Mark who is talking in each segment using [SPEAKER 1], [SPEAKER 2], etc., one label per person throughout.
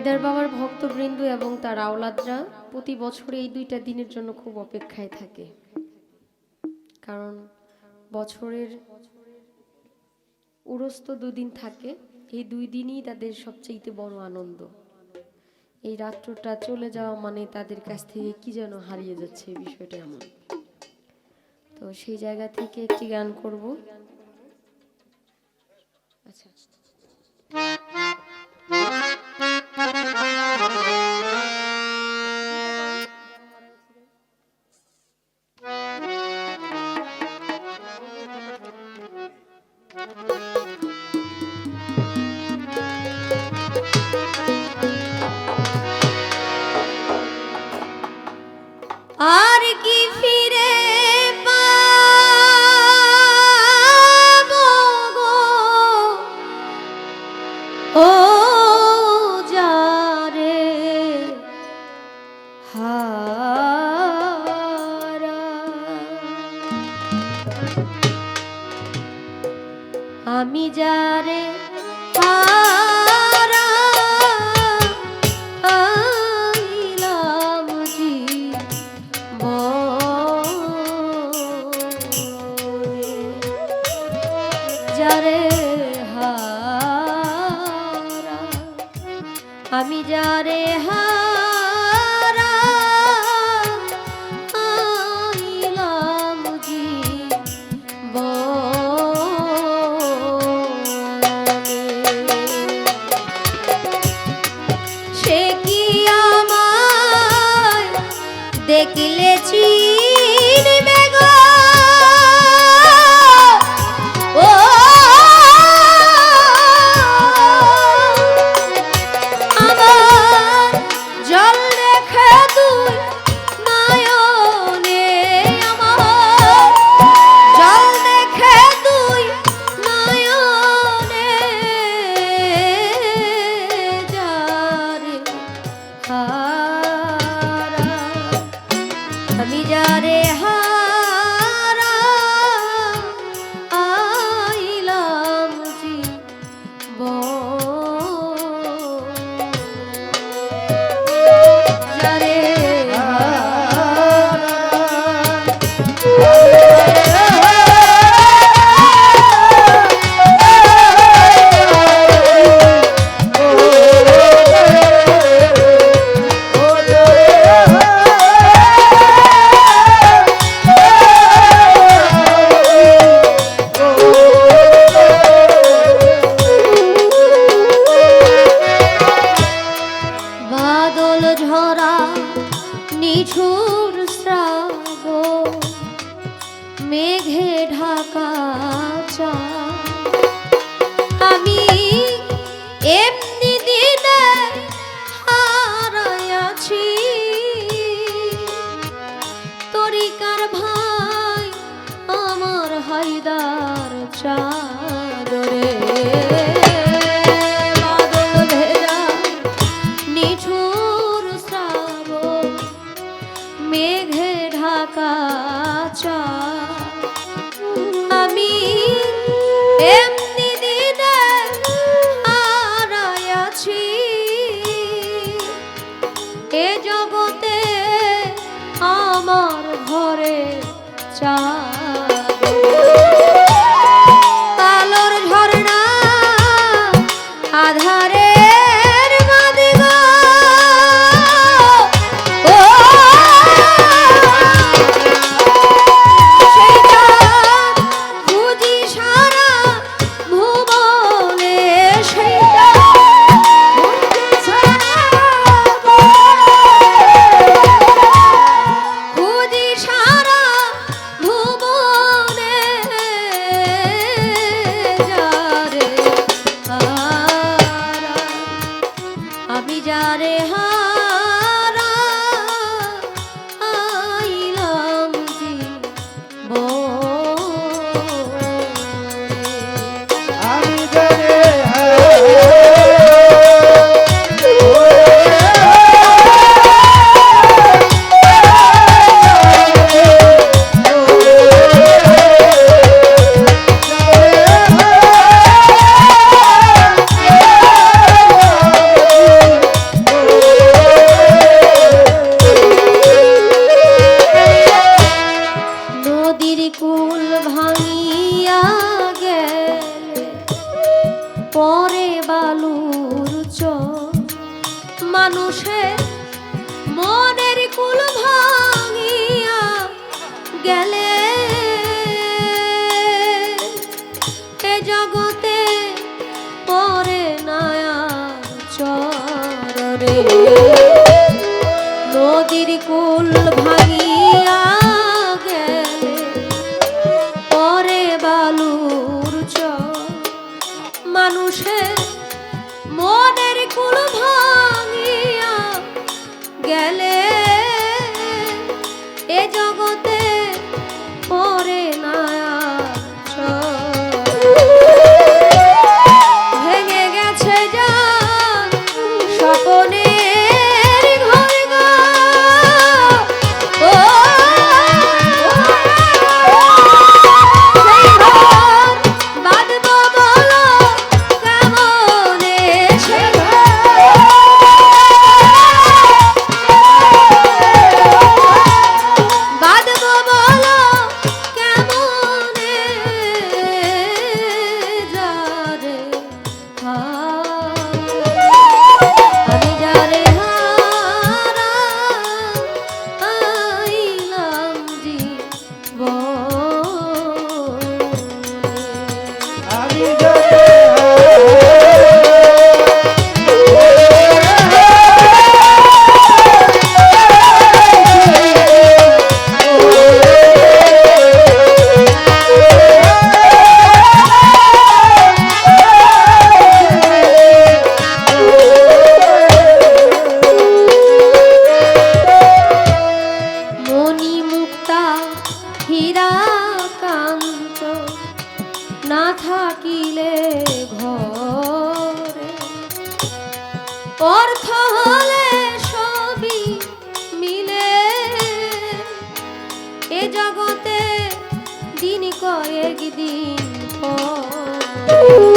[SPEAKER 1] ভক্তবৃন্দ এবং তার আওলাদরা প্রতি বছরে এই দুইটা দিনের জন্য খুব অপেক্ষায় থাকে। কারণ বছরের উরস তো দুদিন থাকে, এই দুই দিনই তাদের সবচেয়ে বড় আনন্দ। এই রাত্রটা চলে যাওয়া মানে তাদের কাছ থেকে কি যেন হারিয়ে যাচ্ছে এই বিষয়টা এমন। তো সেই জায়গা থেকে একটি গান করব। আচ্ছা। আমি যারে হারা আইলাম আমি যারে হারা দেখিলে এমনি দিনে হারাইয়াছি এ জগতে আমার ঘরে চাঁদ নদীর ভাঙিয়া গেল পরে বালুর চ মানুষের মনের কুল ভাঙিয়া গেলে এ জগতে পরে নায়া চরে নদীর কুল জগতে দিন কয়েক দিন পর।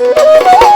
[SPEAKER 1] Uhul!